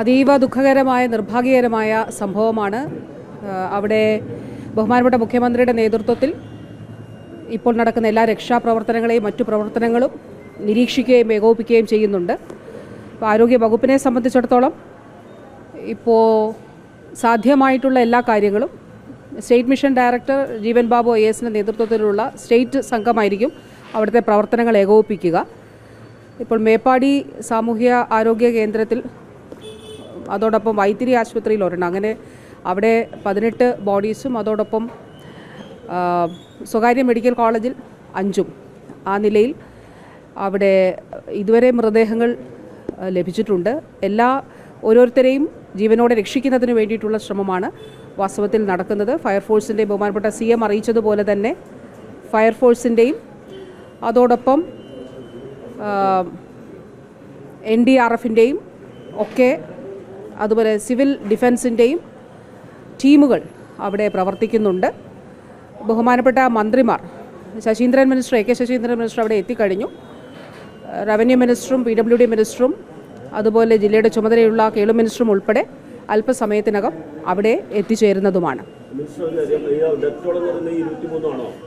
അതീവ ദുഃഖകരമായ നിർഭാഗ്യകരമായ സംഭവമാണ് അവിടെ ബഹുമാനപ്പെട്ട മുഖ്യമന്ത്രിയുടെ നേതൃത്വത്തിൽ ഇപ്പോൾ നടക്കുന്ന എല്ലാ രക്ഷാപ്രവർത്തനങ്ങളെയും മറ്റു പ്രവർത്തനങ്ങളും നിരീക്ഷിക്കുകയും ഏകോപിക്കുകയും ചെയ്യുന്നുണ്ട്. അപ്പോൾ ആരോഗ്യ വകുപ്പിനെ സംബന്ധിച്ചിടത്തോളം ഇപ്പോൾ സാധ്യമായിട്ടുള്ള എല്ലാ കാര്യങ്ങളും state mission director Jeevan Babu I എസിന്റെ നേതൃത്വത്തിലുള്ള സ്റ്റേറ്റ് സംഘമായിരിക്കും അവിടുത്തെ പ്രവർത്തനങ്ങൾ ഏകോപിപ്പിക്കുക. ഇപ്പോൾ മേപ്പാടി സാമൂഹ്യ ആരോഗ്യ കേന്ദ്രത്തിൽ അതോടൊപ്പം വൈത്തിരി ആശുപത്രിയിൽ ഒരെണ്ണം. അങ്ങനെ അവിടെ പതിനെട്ട് ബോഡീസും അതോടൊപ്പം സ്വകാര്യ മെഡിക്കൽ കോളേജിൽ അഞ്ചും. ആ നിലയിൽ അവിടെ ഇതുവരെ മൃതദേഹങ്ങൾ ലഭിച്ചിട്ടുണ്ട്. എല്ലാ ഓരോരുത്തരെയും ജീവനോടെ രക്ഷിക്കുന്നതിന് വേണ്ടിയിട്ടുള്ള ശ്രമമാണ് വാസ്തവത്തിൽ നടക്കുന്നത്. ഫയർഫോഴ്സിന്റെ ബഹുമാനപ്പെട്ട സി എം അറിയിച്ചതുപോലെ തന്നെ ഫയർഫോഴ്സിന്റെയും അതോടൊപ്പം എൻ ഡി ആർ എഫിന്റെയും ഒക്കെ അതുപോലെ സിവിൽ ഡിഫൻസിന്റെയും ടീമുകൾ അവിടെ പ്രവർത്തിക്കുന്നുണ്ട്. ബഹുമാനപ്പെട്ട മന്ത്രിമാർ Saseendran minister A K Saseendran minister അവിടെ എത്തിക്കഴിഞ്ഞു. റവന്യൂ മിനിസ്റ്ററും പി ഡബ്ല്യു ഡി മിനിസ്റ്ററും അതുപോലെ ജില്ലയുടെ ചുമതലയുള്ള കേളു മിനിസ്റ്ററും ഉൾപ്പെടെ അല്പസമയത്തിനകം അവിടെ എത്തിച്ചേരുന്നതുമാണ്.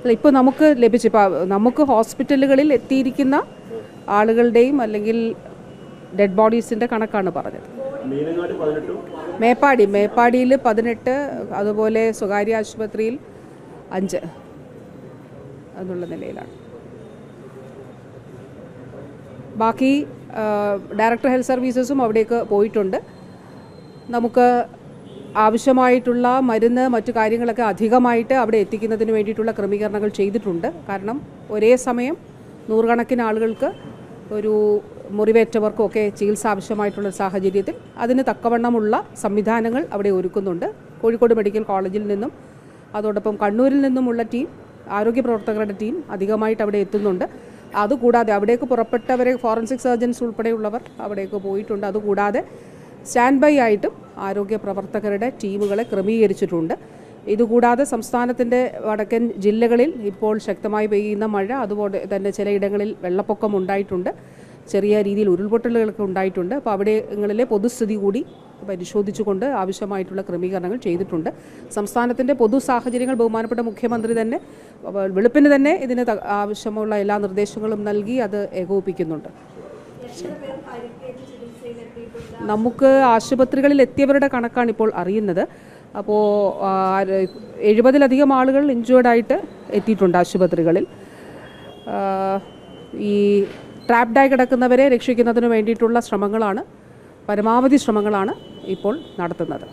അല്ല ഇപ്പോൾ നമുക്ക് ലഭിച്ച ഇപ്പോൾ നമുക്ക് ഹോസ്പിറ്റലുകളിൽ എത്തിയിരിക്കുന്ന ആളുകളുടെയും അല്ലെങ്കിൽ ഡെഡ് ബോഡീസിന്റെ കണക്കാണ് പറഞ്ഞത്. മേപ്പാടി മേപ്പാടിയിൽ പതിനെട്ട് അതുപോലെ സ്വകാര്യ ആശുപത്രിയിൽ അഞ്ച് എന്നുള്ള നിലയിലാണ്. ബാക്കി ഡയറക്ടർ ഹെൽത്ത് സർവീസസും അവിടേക്ക് പോയിട്ടുണ്ട്. നമുക്ക് ആവശ്യമായിട്ടുള്ള മരുന്ന് മറ്റു കാര്യങ്ങളൊക്കെ അധികമായിട്ട് അവിടെ എത്തിക്കുന്നതിന് വേണ്ടിയിട്ടുള്ള ക്രമീകരണങ്ങൾ ചെയ്തിട്ടുണ്ട്. കാരണം ഒരേ സമയം നൂറുകണക്കിന് ആളുകൾക്ക് ഒരു മുറിവേറ്റവർക്കും ഒക്കെ ചികിത്സ ആവശ്യമായിട്ടുള്ള സാഹചര്യത്തിൽ അതിന് തക്കവണ്ണമുള്ള സംവിധാനങ്ങൾ അവിടെ ഒരുക്കുന്നുണ്ട്. കോഴിക്കോട് മെഡിക്കൽ കോളേജിൽ നിന്നും അതോടൊപ്പം കണ്ണൂരിൽ നിന്നുമുള്ള ടീം ആരോഗ്യ പ്രവർത്തകരുടെ ടീം അധികമായിട്ട് അവിടെ എത്തുന്നുണ്ട്. അതുകൂടാതെ അവിടേക്ക് പുറപ്പെട്ടവരെ ഫോറൻസിക് സർജൻസ് ഉൾപ്പെടെയുള്ളവർ അവിടേക്ക് പോയിട്ടുണ്ട്. അതുകൂടാതെ സ്റ്റാൻഡ് ബൈ ആയിട്ടും ആരോഗ്യ പ്രവർത്തകരുടെ ടീമുകളെ ക്രമീകരിച്ചിട്ടുണ്ട്. ഇതുകൂടാതെ സംസ്ഥാനത്തിന്റെ വടക്കൻ ജില്ലകളിൽ ഇപ്പോൾ ശക്തമായി പെയ്യുന്ന മഴ അതുപോലെ തന്നെ ചിലയിടങ്ങളിൽ വെള്ളപ്പൊക്കം ഉണ്ടായിട്ടുണ്ട്. ചെറിയ രീതിയിൽ ഉരുൾപൊട്ടലുകളൊക്കെ ഉണ്ടായിട്ടുണ്ട്. അപ്പോൾ അവിടെങ്ങളിലെ പൊതുസ്ഥിതി കൂടി പരിശോധിച്ചുകൊണ്ട് ആവശ്യമായിട്ടുള്ള ക്രമീകരണങ്ങൾ ചെയ്തിട്ടുണ്ട്. സംസ്ഥാനത്തിന്റെ പൊതു സാഹചര്യങ്ങൾ ബഹുമാനപ്പെട്ട മുഖ്യമന്ത്രി തന്നെ വെളുപ്പിന് തന്നെ ഇതിന് ആവശ്യമുള്ള എല്ലാ നിർദ്ദേശങ്ങളും നൽകി അത് ഏകോപിപ്പിക്കുന്നുണ്ട്. നമുക്ക് ആശുപത്രികളിൽ എത്തിയവരുടെ കണക്കാണ് ഇപ്പോൾ അറിയുന്നത്. അപ്പോൾ എഴുപതിലധികം ആളുകൾ ഇഞ്ചുവേർഡായിട്ട് എത്തിയിട്ടുണ്ട് ആശുപത്രികളിൽ. ഈ ട്രാപ്ഡായി കിടക്കുന്നവരെ രക്ഷിക്കുന്നതിന് വേണ്ടിയിട്ടുള്ള ശ്രമങ്ങളാണ് പരമാവധി ശ്രമങ്ങളാണ് ഇപ്പോൾ നടത്തുന്നത്.